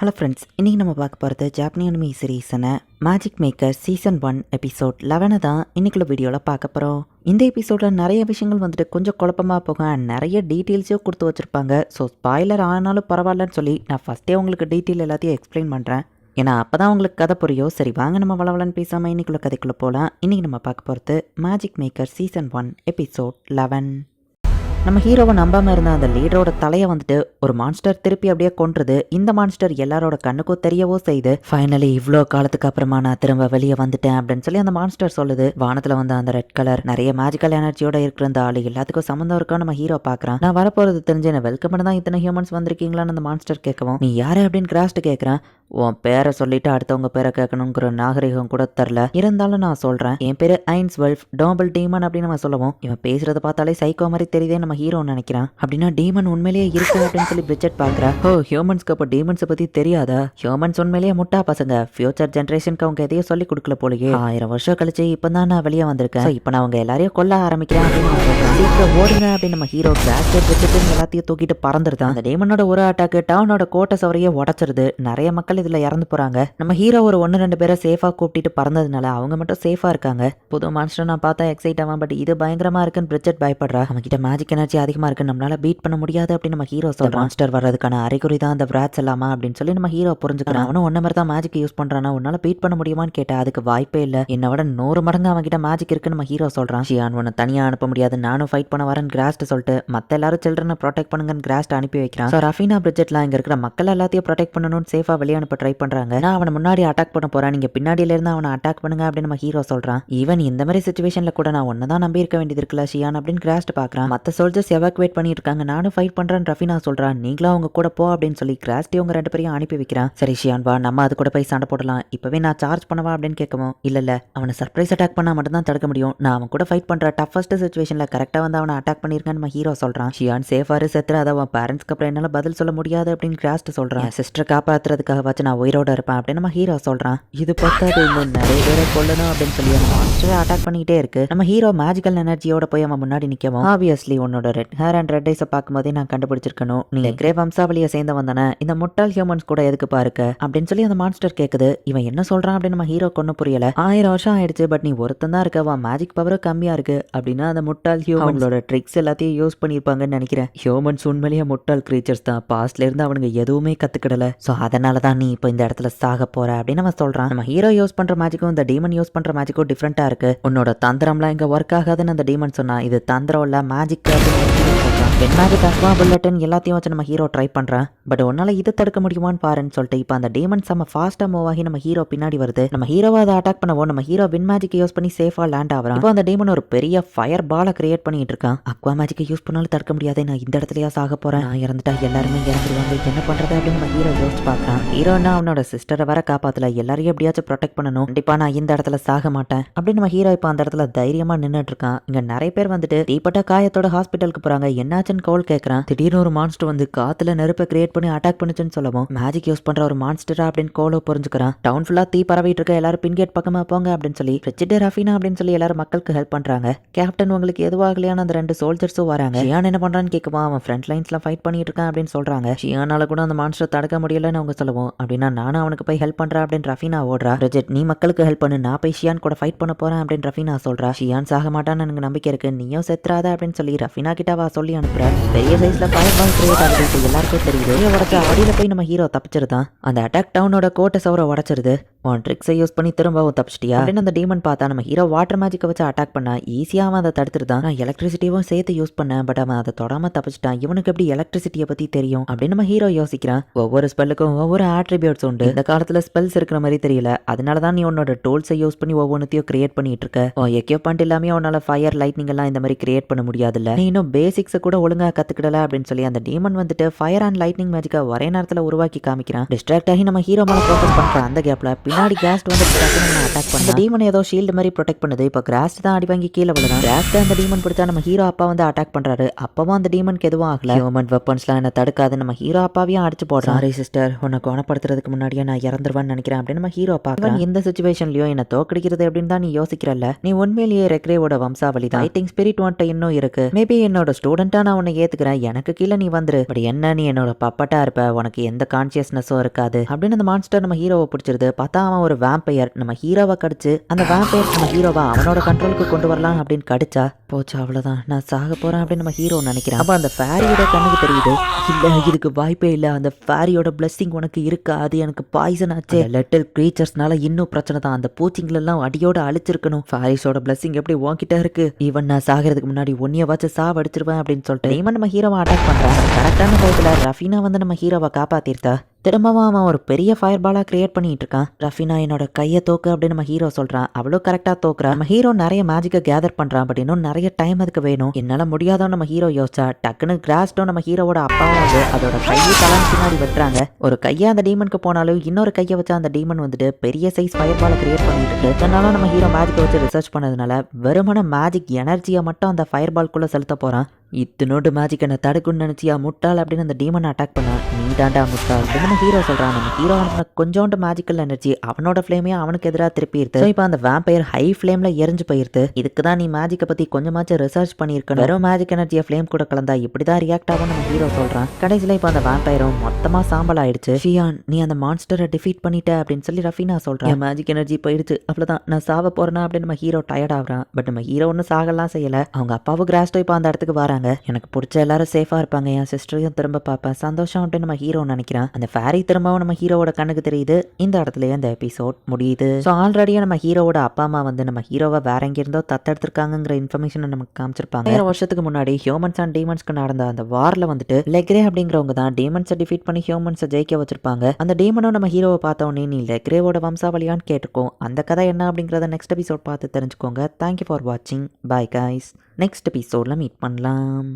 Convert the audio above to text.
Hello friends இன்றைக்கி நம்ம பார்க்க போகிறது ஜாப்பனி anime சீரீஸான magic maker season one episode லெவனை தான் இன்றைக்குள்ள வீடியோவில் பார்க்க போகிறோம் இந்த எபிசோடில் நிறைய விஷயங்கள் வந்துட்டு கொஞ்சம் குழப்பமாக போகும். நிறைய டீட்டெயில்ஸையும் கொடுத்து வச்சுருப்பாங்க. ஸோ ஸ்பாய்லர் ஆனாலும் பரவாயில்லன்னு சொல்லி நான் ஃபஸ்ட்டே உங்களுக்கு டீட்டெயில் எல்லாத்தையும் எக்ஸ்பிளைன் பண்ணுறேன் ஏன்னா அப்போ தான் உங்களுக்கு கதை புரியும். சரி வாங்க நம்ம வளவலன்னு பேசாமல் இன்றைக்குள்ள கதைக்குள்ளே போகலாம் இன்றைக்கி நம்ம பார்க்க போகிறது magic maker season one episode eleven நம்ம ஹீரோவை நம்பாம இருந்த அந்த லீடரோட தலையை வந்துட்டு ஒரு மான்ஸ்டர் திருப்பி அப்படியே கொன்றது. இந்த மான்ஸ்டர் எல்லாரோட கண்ணுக்கும் தெரியவோ செய்து ஃபைனலி இவ்வளோ காலத்துக்கு அப்புறமா நான் திரும்ப வெளியே வந்துட்டேன் அப்படின்னு சொல்லி அந்த மான்ஸ்டர் சொல்லுது. வானத்துல வந்த அந்த ரெட் கலர் நிறைய மேஜிக்கல் எனர்ஜியோட இருக்கிற அந்த ஆளு எல்லாத்துக்கும் சம்மந்தம் இருக்கா நம்ம ஹீரோ பார்க்குறான். நான் வரப்போறது தெரிஞ்சு என்ன வெல்கம் பண்ண தான் இத்தனை ஹியூமன்ஸ் வந்திருக்கீங்களான்னு அந்த மான்ஸ்டர் கேட்கவும் நீ யாரு அப்படின்னு கிராஸ்ட் கேட்கறான். உன் பேரை சொல்லிட்டு அடுத்தவங்க பேரை கேட்கணுங்கிற நாகரிகம் கூட தெரில. இருந்தாலும் நான் சொல்றேன். என் பேரு ஐன்ஸ் வெல்ஃப் டோபிள் டீமன் அப்படின்னு நம்ம சொல்லுவோம். இவன் பேசுறத பார்த்தாலே சைக்கோ மாதிரி தெரியுதே நம்ம நம்ம ஹீரோ நினைக்கிறான். அப்படின்னா டீமன் உண்மையிலேயே இருக்கு அப்படின்னு சொல்லி பிரிட்ஜெட் பாக்குறா ஓ ஹியூமன்ஸ்க்கு அப்போ டீமன்ஸை பத்தி தெரியாதா? ஹியூமன்ஸ் உண்மையிலேயே முட்டா பசங்க. ஃபியூச்சர் ஜென்ரேஷனுக்கு அவங்க எதையும் சொல்லி கொடுக்கல போலயே. ஆயிரம் வருஷம் கழிச்சு இப்பதான் நான் வெளியே வந்திருக்கேன். இப்போ நான் அவங்க எல்லாரையும் கொல்ல ஆரம்பிக்கிறேன் அப்படின்னு சீக்கிரம் ஓடுங்க அப்படின்னு நம்ம ஹீரோ கிராஸ்கெட் வச்சுட்டு எல்லாத்தையும் தூக்கிட்டு பறந்துருதான் அந்த டீமனோட ஒரு அட்டாக்கு டவுனோட கோட்டை சவரையே உடச்சிருது. நிறைய மக்கள் இதுல இறந்து போறாங்க. நம்ம ஹீரோ ஒரு ஒன்று ரெண்டு பேரை சேஃபா கூப்பிட்டு பறந்ததுனால அவங்க மட்டும் சேஃபா இருக்காங்க. புது மான்ஸ்டர் நான் பார்த்தா எக்ஸைட் ஆவான் பட் இது பயங்கரமா இருக்குன்னு பிரிட்ஜெட் பயப்படுறா. அவங்க கிட்ட மேஜிக் எனர்ஜி அதிகமா இருக்கு நம்மளால பீட் பண்ண முடியாது அப்படின்னு நம்ம ஹீரோ சொல்றான். மான்ஸ்டர் வர்றதுக்கான அறிகுறி தான் அந்த விராட்ஸ் எல்லாமா அப்படின்னு சொல்லி நம்ம ஹீரோ புரிஞ்சுக்கிறான். அவனும் ஒன்ன மாதிரி தான் மேஜிக் யூஸ் பண்றானா உன்னால பீட் பண்ண முடியுமான்னு கேட்டா அதுக்கு வாய்ப்பே இல்ல. என்னை விட நூறு மடங்கு அவன் கிட்ட மேஜிக் இருக்குன்னு நம்ம ஹீரோ சொல்றான். ஷியான் உன்னை தனியா அனுப்ப முடியாது. நானும் ஃபைட் பண்ண வரேன் கிராஸ்ட் சொல்லிட்டு மத்த எல்லாரும் சில்ட்ரனை ப்ரொடெக்ட் பண்ணுங்கன்னு கிராஸ்ட் அனுப்பி வைக்கிறான். ஸோ ரஃபீனா பிரிட்ஜெட்லாம் இங்க இருக்கிற மக்கள் எல்லாத்தையும் ப்ரொடெக்ட் பண்ணணும்னு சேஃபா வெளியே அனுப்ப ட்ரை பண்றாங்க. நான் அவனை முன்னாடி அட்டாக் பண்ண போறேன். நீங்க பின்னாடியில இருந்து அவனை அட்டாக் பண்ணுங்க அப்படின்னு நம்ம ஹீரோ சொல்றான். ஈவன் இந்த மாதிரி சுச்சுவேஷன்ல கூட நான் ஒன்னு தான் நம்பி இருக்க வேண்டியது இருக்குல்ல ஷியான் அப்படின்னு கிராஸ்ட் பாக்குறான் மத்த சோல்ஜர்ஸ் எவாக்குவேட் பண்ணிட்டு இருக்காங்க நானும் ஃபைட் பண்றேன் ரஃபினா சொல்கிறான் நீங்களும் அவங்க கூட போ அப்படின்னு சொல்லி கிராஸ்டி அவங்க ரெண்டு பேரையும் அனுப்பி வைக்கிறான். சரி ஷியான் வா நம்ம அது கூட போய் சண்டை போடலாம். இப்போவே நான் சார்ஜ் பண்ணவா அப்படின்னு கேட்கவும் இல்லை இல்லை அவனை சர்ப்ரைஸ் அட்டாக் பண்ணால் மட்டும் தான் தடுக்க முடியும். நான் அவன் கூட ஃபைட் பண்ணுற டஃபஸ்ட் சுச்சுவேஷனில் கரெக்டாக வந்து அவனை அட்டாக் பண்ணிருக்கான்னு நம்ம ஹீரோ சொல்கிறான் ஷியான் சேஃபாரு செத்துற அதை அவன் பேரண்ட்ஸ்க்கு அப்புறம் என்னால பதில் சொல்ல முடியாது அப்படின்னு கிராஸ்ட் சொல்கிறான் சிஸ்டர் காப்பாத்துறதுக்காக வச்சு நான் உயிரோட இருப்பேன் அப்படின்னு நம்ம ஹீரோ சொல்கிறான் இது பத்தாது இன்னும் நிறைய பேரை கொல்லணும் அப்படின்னு சொல்லி அவன் மாஸ்டரை அட்டாக் பண்ணிக்கிட்டே இருக்கு. நம்ம ஹீரோ மேஜிக்கல் எனர்ஜியோட போய் அவன் முன்னாடி நிற்கவும் ஆப்வியஸ்லி உன்னோட ரெட் ஹேர் அண்ட் ரெட் ஐஸை பார்க்கும்போதே நான் கண்டுபிடிச்சிருக்கணும். நீ கிரே வம்சாவளியை சேர்ந்தவன் தானே இந்த முட்டாள் ஹியூமன்ஸ் கூட எதுக்கு பாருக்க? அப்படின்னு சொல்லி அந்த மான்ஸ்டர் கேக்குது. இவன் என்ன சொல்றான் அப்படின்னு நம்ம ஹீரோ கொண்டு புரியல. ஆயிரம் வருஷம் ஆயிடுச்சு பட் நீ ஒருத்தன் தான் இருக்க உன் மேஜிக் பவரும் கம்மியா இருக்கு அப்படின்னா அந்த முட்டாள் ஹியூமன்ஸோட ட்ரிக்ஸ் எல்லாத்தையும் யூஸ் பண்ணியிருப்பாங்கன்னு நினைக்கிறேன். ஹியூமன்ஸ் உண்மையிலேயே முட்டாள் கிரீச்சர்ஸ் தான். பாஸ்ட்ல இருந்து அவனுங்க எதுவுமே கத்துக்கிடல. ஸோ அதனால தான் நீ இப்போ இந்த இடத்துல சாக போற அப்படின்னு அவன் சொல்றான். நம்ம ஹீரோ யூஸ் பண்ற மேஜிக்கும் இந்த டீமன் யூஸ் பண்ற மேஜிக்கும் டிஃப்ரெண்டா இருக்கு. உன்னோட தந்திரம்லாம் இங்க ஒர்க் ஆகாதுன்னு அந்த டீமன் சொன்னா இது தந்திரம் இல்ல மேஜிக் Thank you. பெண் மேஜிக் அக்வா புல்லட்டன் எல்லாத்தையும் வச்சு நம்ம ஹீரோ ட்ரை பண்றான். பட் உன்னால் இது தடுக்க முடியுமான்னு பாருன்னு சொல்லிட்டு இப்போ அந்த டேமன் செம்ம ஃபாஸ்ட்டாக மூவ் ஆகி நம்ம ஹீரோ பின்னாடி வருது. நம்ம ஹீரோவை அதை அட்டாக் பண்ணவோ நம்ம ஹீரோ வின் மேஜிக் யூஸ் பண்ணி சேஃபாக லேண்ட் ஆகிறான். இப்போ அந்த டேமன் ஒரு பெரிய ஃபயர் பாலை கிரியேட் பண்ணிட்டு இருக்கான். அக்வா மேஜிக்கை யூஸ் பண்ணாலும் தடுக்க முடியாது நான் இந்த இடத்துலயா சாக போறேன். நான் இறந்துட்டா எல்லாருமே இறந்துருவாங்க. என்ன பண்ணுறது அப்படின்னு நம்ம ஹீரோ யோசிச்சு பார்க்குறான். ஹீரோனா அவனோட சிஸ்டரை வர காப்பாத்தல. எல்லாரையும் எப்படியாச்சும் ப்ரொடெக்ட் பண்ணணும். கண்டிப்பாக நான் இந்த இடத்துல சாக மாட்டேன். அப்படின்னு நம்ம ஹீரோ இப்போ அந்த இடத்துல தைரியமா நின்றுட்டு இருக்கான். இங்கே நிறைய பேர் வந்துட்டு தீப்பட்ட காயத்தோட ஹாஸ்பிட்டலுக்கு போறாங்க. என்னாச்சுன்னு கோல் கேட்கறான் திடீர்னு ஒரு மான்ஸ்டர் வந்து காத்துல நெருப்பை கிரியேட் பண்ணி அட்டாக் பண்ணுச்சுன்னு சொல்லவும் மேஜிக் யூஸ் பண்ற ஒரு மான்ஸ்டரா அப்படின்னு கோலோ புரிஞ்சுக்கிறான். டவுன் ஃபுல்லா தீ பரவிட்டு இருக்க எல்லாரும் பின்கேட் பக்கமா போங்க அப்படின்னு சொல்லி பிரிச்சிட்டு ரஃபினா அப்படின்னு சொல்லி எல்லாரும் மக்களுக்கு ஹெல்ப் பண்றாங்க. கேப்டன் உங்களுக்கு எதுவாகலையான அந்த ரெண்டு சோல்ஜர்ஸும் வராங்க. ஷியான் என்ன பண்றான்னு கேட்குமா அவன் ஃப்ரண்ட் லைன்ஸ்ல ஃபைட் பண்ணிட்டு இருக்கான் அப்படின்னு சொல்றாங்க. ஷியானால கூட அந்த மான்ஸ்டர் தடுக்க முடியலன்னு அவங்க சொல்லுவோம். அப்படின்னா நானும் அவனுக்கு போய் ஹெல்ப் பண்றேன் அப்படின்னு ரஃபினா ஓடுறா. ரிஜெட் நீ மக்களுக்கு ஹெல்ப் பண்ணு நான் போய் ஷியான் கூட ஃபைட் பண்ண போறேன் அப்படின்னு ரஃபினா சொல்றா. ஷியான் சாக மாட்டான்னு எனக்கு நம்பிக்கை இருக்கு நீயும் செத்துறாத அப்படின்னு சொல்லி ரஃபினா கிட்ட வா சொல்லி அனுப்புகிறார் பெரிய சைஸில் ஃபயர் பால் கிரியேட் ஆகுது எல்லாருக்கும் தெரியுது. இதை உடச்ச அடியில் போய் நம்ம ஹீரோ தப்பிச்சிருதான் அந்த அட்டாக் டவுனோட கோட்டை சவரை உடச்சிருது. உன் ட்ரிக்ஸை யூஸ் பண்ணி திரும்பவும் தப்பிச்சிட்டியா? அப்படின்னு அந்த டீமன் பார்த்தா நம்ம ஹீரோ வாட்டர் மேஜிக்கை வச்சு அட்டாக் பண்ணா ஈஸியாக அவன் அதை தடுத்துருதான் நான் எலக்ட்ரிசிட்டியும் சேர்த்து யூஸ் பண்ணேன் பட் அவன் அதை தொடாம தப்பிச்சிட்டான். இவனுக்கு எப்படி எலக்ட்ரிசிட்டியை பத்தி தெரியும்? அப்படின்னு நம்ம ஹீரோ யோசிக்கிறான். ஒவ்வொரு ஸ்பெல்லுக்கும் ஒவ்வொரு ஆட்ரிபியூட்ஸ் உண்டு. இந்த காலத்துல ஸ்பெல்ஸ் இருக்கிற மாதிரி தெரியல. அதனால தான் நீ உன்னோட டூல்ஸை யூஸ் பண்ணி ஒவ்வொன்றத்தையும் கிரியேட் பண்ணிட்டு இருக்க. உன் எக்யூப்மெண்ட் இல்லாம உன்னால ஃபயர் லைட்னிங் எல்லாம் இந்த மாதிரி கிரியேட் பண்ண முடியாதுல்ல. நீ இன்னும் பேசிக்ஸை கூட ஒழுங்கா கத்துக்கிடல அப்படின்னு சொல்லி அந்த டீமன் வந்துட்டு ஃபயர் அண்ட் லைட்னிங் மேஜிக்கை ஒரே நேரத்துல உருவாக்கி காமிக்கிறான். டிஸ்ட்ராக்ட் ஆகி நம்ம ஹீரோ மேல ஃபோக்கஸ் பண்ற அந்த கேப்ல பின்னாடி கேஸ்ட் வந்து அட்டாக் பண்ண டீமன் ஏதோ ஷீல்டு மாதிரி ப்ரொடெக்ட் பண்ணுது. இப்போ கிராஸ்ட் தான் அடி வாங்கி கீழே விழுறான். கிராஸ்ட் அந்த டீமன் பிடிச்சா நம்ம ஹீரோ அப்பா வந்து அட்டாக் பண்றாரு. அப்பவும் அந்த டீமனுக்கு எதுவும் ஆகல. ஹியூமன் வெப்பன்ஸ்லாம் என்ன தடுக்காது. நம்ம ஹீரோ அப்பாவையும் அடிச்சு போடுறான். சாரி சிஸ்டர் உன்னை குணப்படுத்துறதுக்கு முன்னாடியே நான் இறந்துருவேன்னு நினைக்கிறேன் அப்படின்னு நம்ம ஹீரோ பார்க்கலாம் இந்த சுச்சுவேஷன்லயும் என்ன தோக்கடிக்கிறது எப்படின்னு தான் நீ யோசிக்கிறல்ல. நீ உண்மையிலேயே ரெக்ரேவோட வம்சாவளி தான் திங்க் ஸ்பிரிட் ஒன்ட்ட இன்னும் இருக்கு. மேபி என்னோட ஸ்டூடெண்ட்ஸ் சைலண்டா நான் உன்னை ஏத்துக்கிறேன். எனக்கு கீழே நீ வந்துரு. பட் என்ன நீ என்னோட பப்பட்டா இருப்ப? உனக்கு எந்த கான்சியஸ்னஸும் இருக்காது. அப்படின்னு அந்த மான்ஸ்டர் நம்ம ஹீரோவை பிடிச்சிருது. பார்த்தா அவன் ஒரு வேம்பையர் நம்ம ஹீரோவை கடிச்சு அந்த வேம்பையர் நம்ம ஹீரோவை அவனோட கண்ட்ரோலுக்கு கொண்டு வரலாம் அப்படின்னு கடிச்சா போச்சு அவ்வளவுதான். நான் சாக போறேன் அப்படின்னு நம்ம ஹீரோ நினைக்கிறேன். அப்ப அந்த ஃபேரியோட கண்ணுக்கு தெரியுது. இல்ல இதுக்கு வாய்ப்பே இல்ல. அந்த ஃபேரியோட பிளஸ்ஸிங் உனக்கு இருக்கா? அது எனக்கு பாய்சன் ஆச்சு. லிட்டில் கிரீச்சர்ஸ்னால இன்னும் பிரச்சனை தான். அந்த பூச்சிங்களை எல்லாம் அடியோட அழிச்சிருக்கணும். ஃபேரிஸோட பிளஸ்ஸிங் எப்படி உன்கிட்ட இருக்கு? ஈவன் நான் சாகிறதுக்கு முன்னாடி ஒன்னிய வச்சு சாவடிச்சிருவேன் அப்படின்னு சொல்லிட்டு. இவன் நம்ம ஹீரோவை அட்டாக் பண்ணுறாங்க கரெக்டான டைத்தில் ரஃபீனா வந்து நம்ம ஹீரோவை காப்பாற்றிருத்தா திரும்பவும் அவன் ஒரு பெரிய ஃபயர் பாலாக கிரியேட் பண்ணிட்டு இருக்கான். ரஃபினா என்னோட கையை தோக்கு அப்படின்னு நம்ம ஹீரோ சொல்கிறான் அவ்வளோ கரெக்டாக தோக்குறான். நம்ம ஹீரோ நிறைய மேஜிக்கை கேதர் பண்ணுறான் பட் இன்னும் நிறைய டைம் அதுக்கு வேணும். என்னால் முடியாதோ நம்ம ஹீரோ யோசிச்சா டக்குன்னு கிராஸ்டோ நம்ம ஹீரோவோட அப்பாவும் வந்து அதோட கையை தலான் பின்னாடி வெட்டுறாங்க. ஒரு கையை அந்த டீமனுக்கு போனாலும் இன்னொரு கையை வச்சா அந்த டீமன் வந்துட்டு பெரிய சைஸ் ஃபயர் பாலை கிரியேட் பண்ணிட்டு இருக்கு. இதனால நம்ம ஹீரோ மேஜிக்கை வச்சு ரிசர்ச் பண்ணதுனால வெறுமன மேஜிக் எனர்ஜியை மட்டும் அந்த ஃபயர் பால்குள்ள செலுத்த போகிறான் இத்தனோடு மேஜிக் என்னை தடுக்குன்னு நினச்சியா முட்டாள் அப்படின்னு அந்த டீமன் அட்டாக் பண்ணா நீ தாண்டா முட்டாள். அப்படின்னு நம்ம ஹீரோ சொல்கிறான் நம்ம ஹீரோ அவனுக்கு கொஞ்சோண்டு மேஜிக்கல் எனர்ஜி அவனோட ஃப்ளேமே அவனுக்கு எதிராக திருப்பிடுது இப்போ அந்த வேம்பயர் ஹை ஃப்ளேமில் எரிஞ்சு போயிருது இதுக்கு தான் நீ மேஜிக்கை பற்றி கொஞ்சமாச்சும் ரிசர்ச் பண்ணியிருக்கணும். வெறும் மேஜிக் எனர்ஜியை ஃப்ளேம் கூட கலந்தா இப்படி தான் ரியாக்ட் ஆகும் நம்ம ஹீரோ சொல்கிறான் கடைசியில் இப்போ அந்த வேம்பயரும் மொத்தமாக சாம்பல் ஆயிடுச்சு. ஷியான் நீ அந்த மான்ஸ்டரை டிஃபீட் பண்ணிட்ட அப்படின்னு சொல்லி ரஃபீனா சொல்கிறேன் மேஜிக் எனர்ஜி போயிடுச்சு. அவ்வளோதான் நான் சாவ போகிறேன்னா அப்படின்னு நம்ம ஹீரோ டயர்ட் ஆகிறான். பட் நம்ம ஹீரோ ஒன்றும் சாகலாம் செய்யலை. அவங்க அப்பாவும் கிராஸ்டோ இப்போ அந்த இடத்துக்கு வராங்க. எனக்கு பிடிச்ச எல்லாரும் சேஃபாக இருப்பாங்க. என் சிஸ்டரையும் திரும்ப பார்ப்பேன். சந்தோஷம் அப்படின்னு நம்ம ஹீரோ நினைக்கிறான். அந்த ஃபேரி திரும்பவும் நம்ம ஹீரோவோட கண்ணுக்கு தெரியுது. இந்த இடத்துலயே அந்த எபிசோட் முடியுது. ஸோ ஆல்ரெடியே நம்ம ஹீரோவோட அப்பா அம்மா வந்து நம்ம ஹீரோவை வேற எங்க இருந்தோ தத்தெடுத்திருக்காங்கிற இன்ஃபர்மேஷனை நமக்கு காமிச்சிருப்பாங்க. ஆயிரம் வருஷத்துக்கு முன்னாடி ஹியூமன்ஸ் அண்ட் டீமன்ஸ்க்கு நடந்த அந்த வார்ல வந்துட்டு லெக்ரே அப்படிங்கிறவங்க தான் டீமன்ஸை டிஃபீட் பண்ணி ஹியூமன்ஸை ஜெயிக்க வச்சிருப்பாங்க. அந்த டீமனும் நம்ம ஹீரோவை பார்த்த உடனே நீ லெக்ரேவோட வம்சாவளியான்னு கேட்டிருக்கோம். அந்த கதை என்ன அப்படிங்கிறத நெக்ஸ்ட் எபிசோட் பார்த்து தெரிஞ்சுக்கோங்க. தேங்க்யூ ஃபார் வாட்சிங் பை கைஸ் நெக்ஸ்ட் எபிசோடில் மீட் பண்ணலாம்.